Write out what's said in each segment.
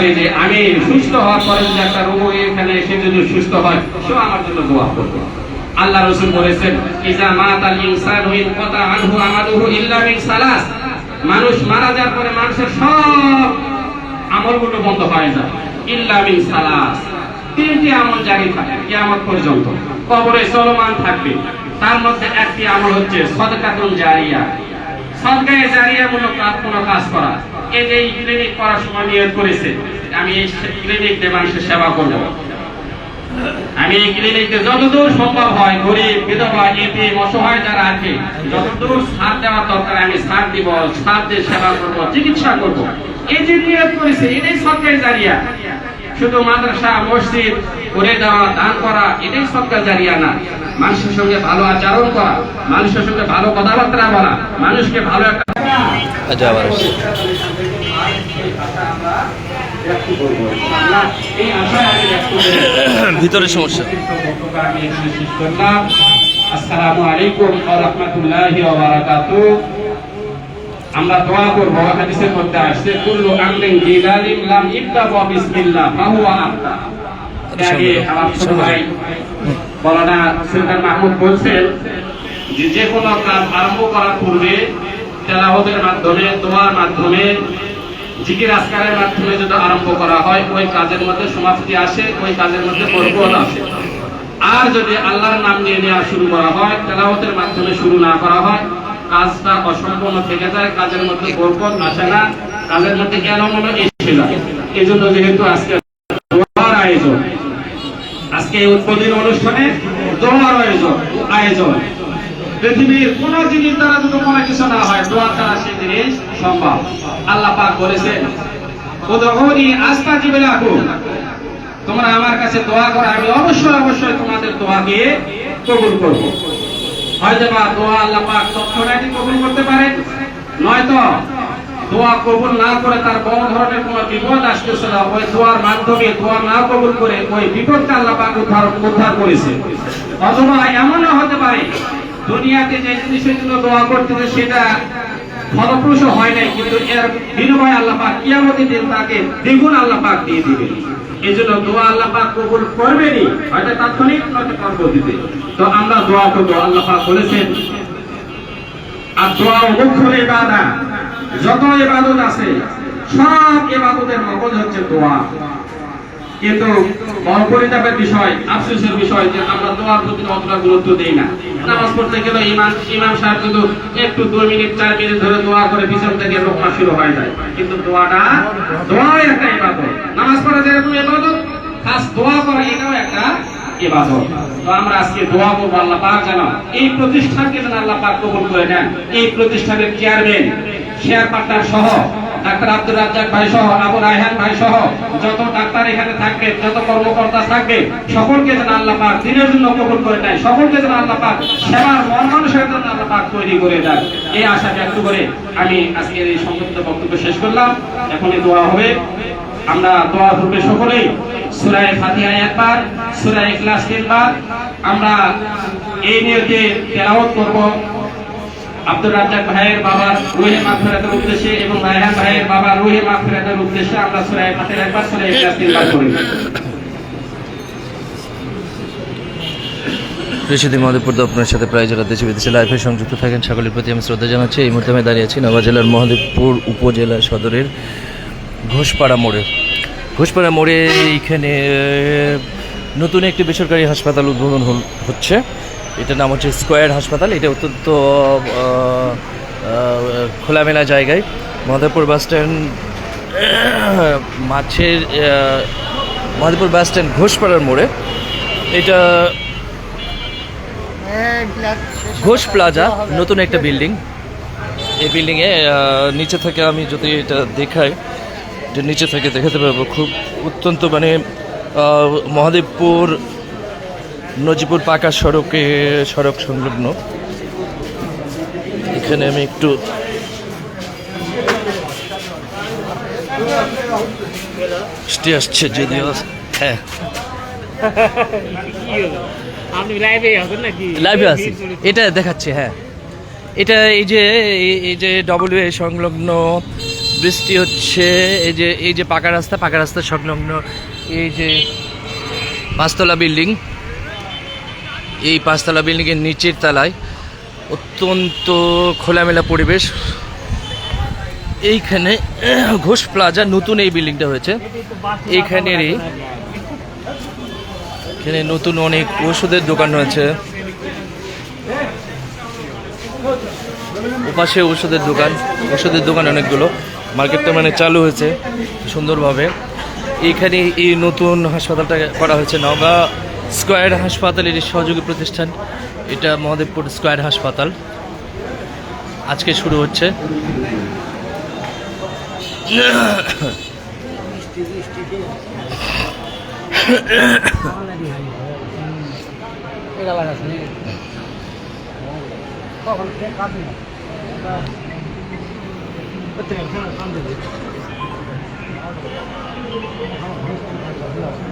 পারি যে, আমি সুস্থ হওয়ার পরে যদি একটা রোগ এখানে এসে যদি সুস্থ হয় সেও আমার জন্য দোয়া করবে। আল্লাহ রসুল বলেছেন, ইজা মাত আল ইনসান হুইন কথা আনহু আমাদুহু ইল্লা মিন সালাস। মানুষ মারা যাওয়ার পরে মানুষের সব আমলগুলো বন্ধ হয়ে যায় ইল্লা মিন সালাস। তিনটি আমল জারি থাকে, কিয়ামত পর্যন্ত। কবরে চলমান থাকবে। তার মধ্যে একটি আমল হচ্ছে সদকাতুল জারিয়া। সদকায়ে জারিয়া মূলক কোনো কাজ করা। যে এই ক্লিনিক করার সময় নিয়োগ করেছে। আমি এই ক্লিনিক মানুষের সেবা করব। আমি এই ক্লিনিকে যতদূর সম্ভব হয় গরিব, বিধবা এটি অসহায় যারা আছে, যতদূর সার দেওয়ার দরকার, আমি সার দিব সার দিয়ে সেবা করব, চিকিৎসা করব। এই যে নিয়োগ করেছে, এটাই সরকারি জারিয়া। শুধু মাদ্রাসা, মসজিদ, করে দেওয়া, দান করা, এটাই সরকার জারিয়া না। মানুষের সঙ্গে ভালো আচরণ করা, মানুষের সঙ্গে ভালো কথাবার্তা বলা, মানুষকে ভালো একটা ভিতরের সমস্যা। আসসালামু আলাইকুম ওয়া রাহমাতুল্লাহি ওয়া বারাকাতুহু। আমরা দোয়া করব হাদিসের মধ্যে আসছে কুল্লু আমরিন জিলালিম লাম ইবদা ওয়া বিসমিল্লাহ ফাহুয়া আফতা আগে আমার ছোট ভাই বলানা সুলতান মাহমুদ বলছেন যে যে কোনো কাজ আরম্ভ করার পূর্বে তেলাওয়াতের মাধ্যমে দোয়ার মাধ্যমে জিকির আসকারের মাধ্যমে যদি আরম্ভ করা হয়, ওই কাজের মধ্যে সমাপ্তি আসে, ওই কাজের মধ্যে বরকত আসে। আর যদি আল্লাহর নাম নিয়ে নেওয়া শুরু করা হয়, তেলাওয়াতের মাধ্যমে শুরু না করা হয়, কাজটা অসম্পূর্ণ থেকে যায়, কাজের মধ্যে বরকত আসে না, কাজের মধ্যে এলোমেলো এসে যায়। এই জন্য যেহেতু আজকে দোয়ার আয়োজন, আজকে এই উদ্বোধনী অনুষ্ঠানে দোয়ার আয়োজন আয়োজন। পৃথিবীর কোন জিনিস দ্বারা যদি কোনো কিছু না হয় দোয়ার দ্বারা সেই জিনিস সম্ভব। আল্লাহ পাক বলেছেন, উদহুনি আস্তাজিব লাকুম তোমরা আমার কাছে দোয়া করো, আমি অবশ্যই অবশ্যই তোমাদের দোয়াকে কবুল করব। হয়তো বা দোয়া আল্লাহ পাক তৎক্ষণাৎই কবুল করতে পারেন নয়তো দোয়া কবুল না করে তার বড় ধরনের কোনো বিপদ আসতেছিল ওই দোয়ার মাধ্যমে দোয়া না কবুল করে ওই বিপদকে আল্লাহ পাক উদ্ধার উদ্ধার করেছে। অথবা এমনও হতে পারে দুনিয়াতে যে জিনিসের জন্য দোয়া করতেছে, সেটা ফলপ্রসূ হয় নাই, কিন্তু এর বিনিময়ে আল্লাহ পাক কিয়ামতের দিন তাকে দ্বিগুণ আল্লাহ পাক দিয়ে দিবেন। এই জন্য দোয়া আল্লাহ পাক কবুল করবেনই, হয়তো তাৎক্ষণিক নয়তো পরবর্তীতে। তো আমরা দোয়া করব, আল্লাহ পাক বলেছেন, আর দোয়া মুখ্য ইবাদা, যত ইবাদত আছে, সব ইবাদতের মগজ হচ্ছে দোয়া। কিন্তু বড় বিষয়, আফসোসের বিষয় যে আমরা দোয়ার প্রতি অতটা গুরুত্ব দেই না। নামাজ পড়তে গেলে ইমাম ইমাম সাহেব শুধু একটু দুই মিনিট, চার মিনিট ধরে দোয়া করে পিছন থেকে লোকমা শুরু হয়ে যায়। কিন্তু দোয়াটা দোয়াও একটা ইবাদত। নামাজ পড়া যেরকম ইবাদত, খাস দোয়া করা এটাও একটা ইবাদত। তো আমরা আজকে দোয়া করব আল্লাহ পাক যেন এই প্রতিষ্ঠানকে যেন আল্লাহ পাক কবুল করে নেন। এই প্রতিষ্ঠানের চেয়ারম্যান শেয়ার পার্টনার সহ ডাক্তার আব্দুল রাজ্জাক ভাই সহ, আবু রায়হান ভাই সহ, যত ডাক্তার এখানে থাকবে, যত কর্মকর্তা থাকবে, সকলকে যেন আল্লাহ পাক দিনের জন্য কবুল করে নেয়, সকলকে যেন আল্লাহ পাক সেবার মন মানুষের জন্য আল্লাহ পাক তৈরি করে দেয়। এই আশা ব্যক্ত করে আমি আজকের এই সংক্ষিপ্ত বক্তব্য শেষ করলাম। এখনই দোয়া হবে। আমরা দোয়া পূর্বে সকলেই সূরায়ে ফাতিহা একবার সূরায়ে ইখলাস তিনবার। আমরা এই নিয়তে তেলাওয়াত করব। আব্দুর রাজ্জাক ভাইয়ের বাবার রুহে মাগফিরাতের উদ্দেশ্যে এবং রায়হান ভাইয়ের বাবার রুহে মাগফিরাতের উদ্দেশ্যে আমরা সূরায়ে ফাতিহা একবার সূরায়ে ইখলাস তিনবার করি আপনার সাথে প্রায় যারা দেশে বিদেশে লাইভে সংযুক্ত থাকেন, সকলের প্রতি আমি শ্রদ্ধা জানাচ্ছি। এই মুহূর্তে আমি দাঁড়িয়ে আছি নওগাঁ জেলার মহাদেবপুর উপজেলা সদরের ঘোষপাড়া মোড়ে। ঘোষপাড়া মোড়ে এইখানে নতুন একটি বেসরকারি হাসপাতাল উদ্বোধন হচ্ছে। এটার নাম হচ্ছে স্কোয়ার হাসপাতাল। এটা অত্যন্ত খোলামেলা জায়গায়। মহাদেবপুর বাস স্ট্যান্ড, মাছের মহাদেবপুর বাস স্ট্যান্ড ঘোষপাড়ার মোড়ে। এটা ঘোষ প্লাজা, নতুন একটা বিল্ডিং। এই বিল্ডিংয়ে নিচে থেকে আমি যদি এটা দেখাই যে নিচে থেকে দেখাতে পারব। খুব অত্যন্ত মানে মহাদেবপুর নজিপুর পাকা সড়কে সড়ক সংলগ্ন। এখানে আমি একটু বৃষ্টি আসছে যদিও হ্যাঁ। লাইভে আছি। এটা দেখাচ্ছে হ্যাঁ। এটা এই যে এই- এই যে ডব্লিউ এ সংলগ্ন বৃষ্টি হচ্ছে এই যে এই যে পাকা রাস্তা পাকা রাস্তা সংলগ্ন এই যে পাঁচতলা বিল্ডিং। এই পাঁচতলা বিল্ডিংয়ের নিচের তলায় অত্যন্ত খোলামেলা পরিবেশ। এইখানে ঘোষ প্লাজা নতুন এই বিল্ডিংটা হয়েছে। এইখানেরই এখানে নতুন অনেক ওষুধের দোকান রয়েছে। ওপাশে ওষুধের দোকান ওষুধের দোকান অনেকগুলো। মার্কেটটা মানে চালু হয়েছে সুন্দরভাবে। এইখানে এই নতুন হাসপাতালটা করা হয়েছে, নওগাঁ স্কোয়ার হাসপাতালের সহযোগী প্রতিষ্ঠান এটা মহাদেবপুর স্কোয়ার হাসপাতাল আজকে শুরু হচ্ছে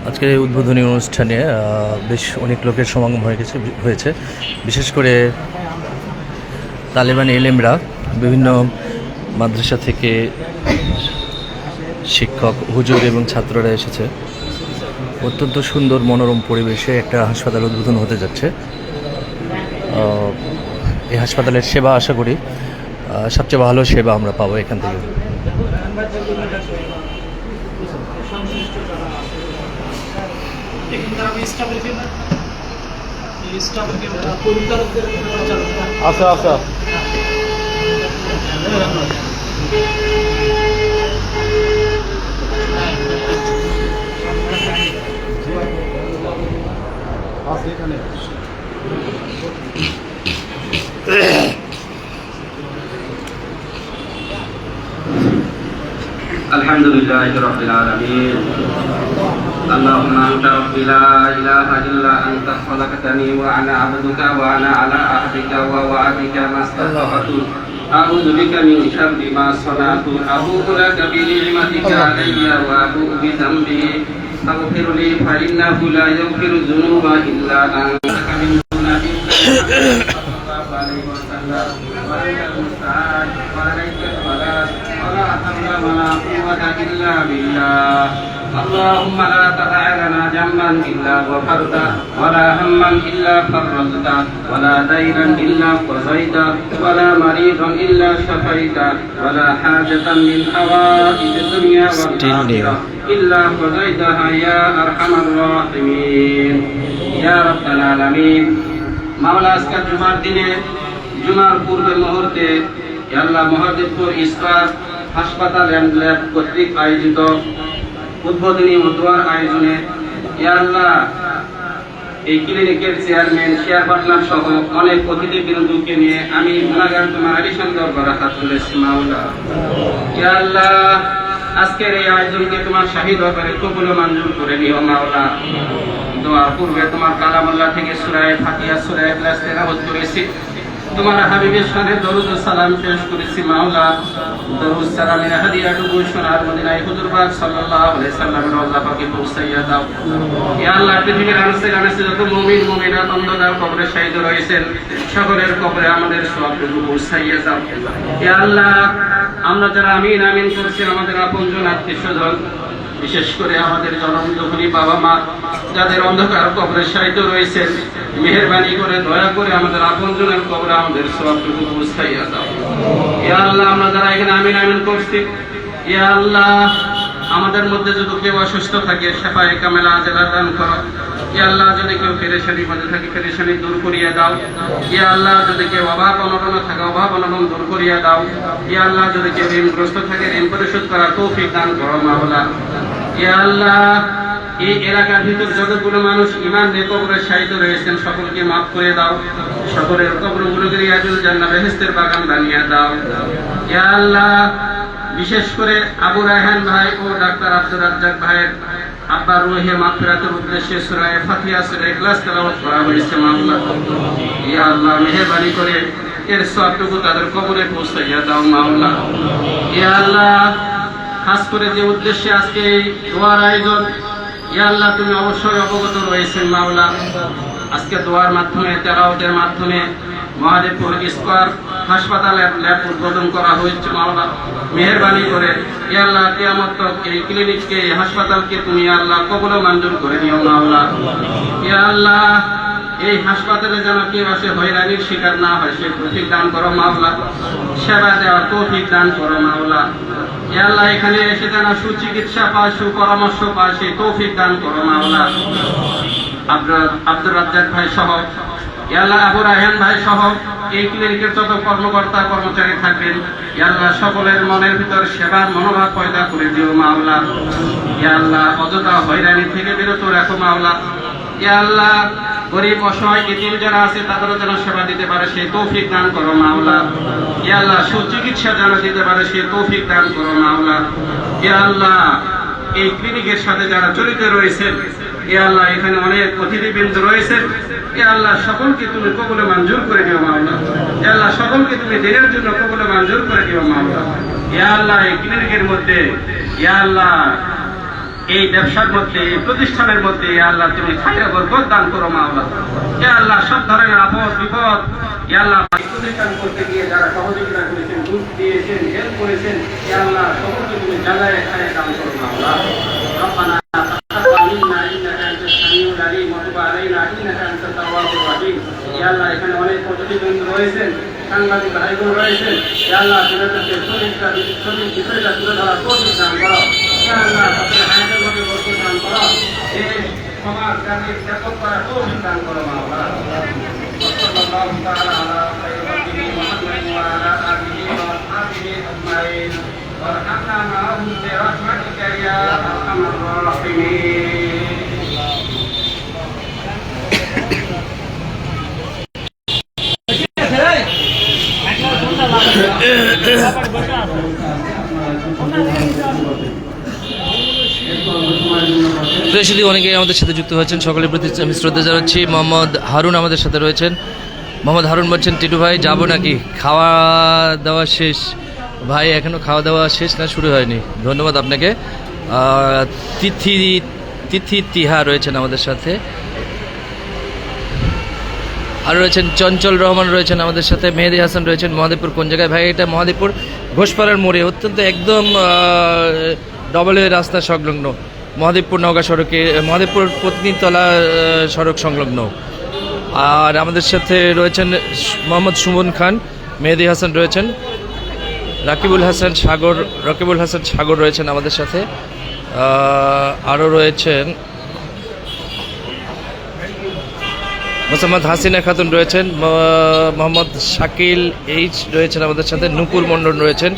আজকের এই উদ্বোধনী অনুষ্ঠানে বেশ অনেক লোকের সমাগম হয়ে গেছে, হয়েছে। বিশেষ করে তালেবান এলেমরা, বিভিন্ন মাদ্রাসা থেকে শিক্ষক, হুজুর এবং ছাত্ররা এসেছে। অত্যন্ত সুন্দর মনোরম পরিবেশে একটা হাসপাতাল উদ্বোধন হতে যাচ্ছে। এই হাসপাতালের সেবা আশা করি সবচেয়ে ভালো সেবা আমরা পাবো এখান থেকে। लेकिन जरा मी इस्टावर घे बरं इस्टावर घे बरं कोणतर असं असं আছে এখানে আলহামদুলিল্লাহ রবিল আলমিন لا اله الا انت خلقتني وانا عبدك وانا على عهدك ووعدك ما استطعت اعوذ بك من شر ما صنعت ابوء لك بنعمتك علي وابوء بذنبي فاغفر لي فانه لا يغفر الذنوب الا انت من دون صلى الله عليه وسلم وانت المستعان وعليك الصلاه ولا حول ولا قوة إلا بالله اللهم لا تدع لنا ذنبا إلا غفرته ولا هما إلا فرجته ولا دينا إلا قضيته ولا مريضا إلا شفيته ولا حاجة من حوائج الدنيا والآخرة إلا قضيتها يا أرحم الراحمين يا رب العالمين মাওলা আজকের জুমার দিনে জুমার পূর্বে মুহূর্তে আল্লাহ মহাদেবপুর ইস্পাত হাসপাতাল অ্যান্ড ল্যাব কর্তৃক আয়োজিত উদ্বোধনী ও আয়োজনে ইয়া আল্লাহ এই ক্লিনিকের চেয়ারম্যান, শেয়ার পার্টনার সহ অনেক অতিথি বিন্দুকে নিয়ে আমি গুণাগার তোমার আলিশান দরবারে হাত তুলেছি, মাওলা। ইয়া আল্লাহ আজকের এই আয়োজনকে তোমার শাহী দরবারে কবুল মঞ্জুর করে নিও, মাওলা। দোয়ার পূর্বে তোমার কালামুল্লাহ থেকে সুরায় ফাতিহা, সুরায় ইখলাস তেলাওয়াত করেছি। তোমার হাবিবের সাথে দরুদ সালাম পেশ করেছি, মাওলা। দরুদ সালামের হাদিয়াটুকু সোনার মদিনায় হুজুর পাক সাল্লাল্লাহু আলাইহি সাল্লামের রওজা পাকে পৌঁছাইয়া দাও। ইয়া আল্লাহ, পৃথিবীর আনসে আনসে যত মুমিন মুমিনাত অন্ধকার কবরে শহীদ রয়েছেন, সকলের কবরে আমাদের সওয়াবটুকু পৌঁছাইয়া দাও। ইয়া আল্লাহ, আমরা যারা আমিন আমিন করছি আমাদের আপনজন আত্মীয় স্বজন বিশেষ করে আমাদের জনম দুঃখী বাবা মা, যাদের অন্ধকার কবরে সাহিত্য রয়েছে মেহরবানি করে, দয়া করে আমাদের আপনজনের কবরে আমাদের সবটুকু বুঝাইয়া দাও। ইয়া আল্লাহ, আমরা যারা এখানে আমিন আমিন করছি, ইয়া আল্লাহ আমাদের মধ্যে যদি কেউ অসুস্থ থাকে, সেফায় কামেলা আজেলা দান করো। ইয়া আল্লাহ, যদি কেউ পেরেশানি মধ্যে থাকে, পেরেশানি দূর করিয়া দাও। ইয়া আল্লাহ, যদি কেউ অভাব অনটন থাকে, অভাব অনটন দূর করিয়া দাও। ইয়া আল্লাহ, যদি কেউ ঋণগ্রস্ত থাকে, ঋণ পরিশোধ করার তৌফিক দান করো, মাওলা। ইয়া আল্লাহ, এই এলাকার ভিতর যতগুলো মানুষ ইমান নিয়ে কবরে সাহিত্য রয়েছেন, সকলকে মাফ করে দাও। সকলের কবরগুলোকে রিয়াজুল জান্না বেহেস্তের বাগান বানিয়ে দাও। ইয়া আল্লাহ বিশেষ করে আবু রায়হান ভাই ও ডাক্তার আব্দুর রাজ্জাক ভাইয়ের আব্বার রুহে মাগফিরাতের উদ্দেশ্যে সুরায় ফাতিহা সূরা ইখলাস তেলাওয়াত করা হয়েছে মাওলা ইয়া আল্লাহ মেহেরবানি করে এর সবটুকু তাদের কবরে পৌঁছাইয়া দাও মাওলা ইয়া আল্লাহ, খাস করে যে উদ্দেশ্যে আজকে এই দোয়ার আয়োজন ইয়া আল্লাহ তুমি অবশ্যই অবগত রয়েছেন মাওলা আজকে দোয়ার মাধ্যমে তেরাওতের মাধ্যমে মহাদেবপুর স্কোয়ার হাসপাতালের ল্যাব উদ্বোধন করা হয়েছে মাওলা মেহরবানি করে ইয়া আল্লাহ, কিয়ামত এই ক্লিনিককে এই হাসপাতালকে তুমি আল্লাহ কবুল মঞ্জুর করে নিও মাওলা ইয়া আল্লাহ, এই হাসপাতালে যেন কেউ আসে হয়রানির শিকার না হয়, সে তৌফিক দান করো মাওলা সেবা দেওয়ার তৌফিক দান করো মাওলা ইয়া আল্লাহ, এখানে এসে যেন সুচিকিৎসা পায়, সুপরামর্শ পায়, সেই তৌফিক দান করো মাওলা আব্দুর রাজ্জাক ভাই সহ ইয়াল্লাহ আবু রায়হান ভাই সহ এই ক্লিনিকের যত কর্মকর্তা, কর্মচারী থাকবেন, ইয়াল্লাহ, সকলের মনের ভিতর সেবার মনোভাব পয়দা করে দিও মাওলা। ইয়াল্লাহ, অযথা হয়রানি থেকে বিরত রাখো মাওলা। ইয়াল্লাহ, গরিব, অসহায়, এতিম যারা আছে, তাদেরও যেন সেবা দিতে পারে, সেই তৌফিক দান করো মাওলা। ইয়াল্লাহ, সুচিকিৎসা যেন দিতে পারে, সেই তৌফিক দান করো মাওলা। ইয়াল্লাহ, এই ক্লিনিকের সাথে যারা জড়িত রয়েছেন এ আল্লাহ, এখানে অনেক অতিথিবৃন্দ রয়েছে। এ আল্লাহ, সকলকে তুমি কবলে মঞ্জুর করে দিও মাওলা এ আল্লাহ, সকলকে তুমি দিনের জন্য কবলে মঞ্জুর করে দিও মাওলা এ আল্লাহ, এই ক্লিনিকের মধ্যে এ আল্লাহ, এই ব্যবসার মধ্যে, এই প্রতিষ্ঠানের মধ্যে এ আল্লাহ, তুমি খাইরা বরকত দান করো মা আল্লাহ। ইয়া আল্লাহ, সব ধরনের আপদ, বিপদ এ আল্লাহ, প্রতিষ্ঠান করতে গিয়ে যারা সহযোগিতা করেছেন, দুধ দিয়েছেন, হেল্প করেছেন, ইয়া আল্লাহ, সকলকে তুমি জায়গায় দান করো মা আল্লাহ। الرحيم يا الله এখানে অনেক প্রতিনিধি রয়েছেন সাংবাদিক ভাইবোন রয়েছেন ইয়া আল্লাহ তাদেরকে শরীরটা শরীর বিষয়টা তুলে ধরার তৌফিক দান করো ইয়া আল্লাহ তাদের হায়াতের মধ্যে বরকত দান করো এই সমাজ জাতির ব্যাপক করার তৌফিক দান করো মাওলা وصلى الله تعالى على خير خلقه محمد وعلى اله واصحابه اجمعين وارحمنا معهم برحمتك يا ارحم الراحمين প্রেসিদি অনেকেই আমাদের সাথে যুক্ত হয়েছেন। সকলের প্রতি আমি শ্রদ্ধা জানাচ্ছি। মোহাম্মদ হারুন আমাদের সাথে রয়েছেন। মোহাম্মদ হারুন বলছেন, টিটু ভাই, যাব নাকি? খাওয়া দাওয়া শেষ। ভাই এখনও খাওয়া দাওয়া শেষ না, শুরু হয়নি। ধন্যবাদ আপনাকে। তিথি তিথি তিহা রয়েছেন আমাদের সাথে। আর রয়েছেন চঞ্চল রহমান রয়েছেন আমাদের সাথে। মেহেদি হাসান রয়েছেন মহাদেবপুর। কোন জায়গায়? ভাই, এটা মহাদেবপুর ঘোষপাড়ার মোড়ে। অত্যন্ত একদম ডবল রাস্তা সংলগ্ন। মহাদেবপুর নওগাঁ সড়কে মহাদেবপুর পত্নীতলা সড়ক সংলগ্ন। আর আমাদের সাথে রয়েছেন মোহাম্মদ সুমন খান, মেহেদি হাসান রয়েছেন, রাকিবুল হাসান সাগর, রকিবুল হাসান সাগর রয়েছেন আমাদের সাথে। আরও রয়েছেন মোসাম্মদ হাসিনা খাতুন রয়েছেন মোহাম্মদ শাকিল এইচ রয়েছেন আমাদের সাথে, নুপুর মণ্ডল রয়েছেন।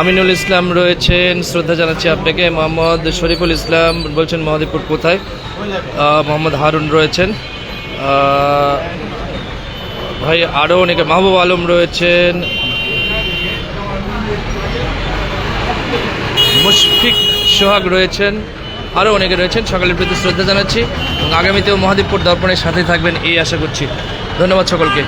আমিনুল ইসলাম রয়েছেন। শ্রদ্ধা জানাচ্ছি আপনাকে। মোহাম্মদ শরীফুল ইসলাম বলছেন মহাদীপুর কোথায়? মোহাম্মদ হারুন রয়েছেন। ভাই, আরও অনেকে, মাহবুব আলম রয়েছেন। মুশফিক সোহাগ রয়েছেন। আরও অনেকে রয়েছেন, সকলের প্রতি শ্রদ্ধা জানাচ্ছি। এবং আগামীতেও মহাদীপপুর দর্পণের সাথে থাকবেন, এই আশা করছি। ধন্যবাদ সকলকে।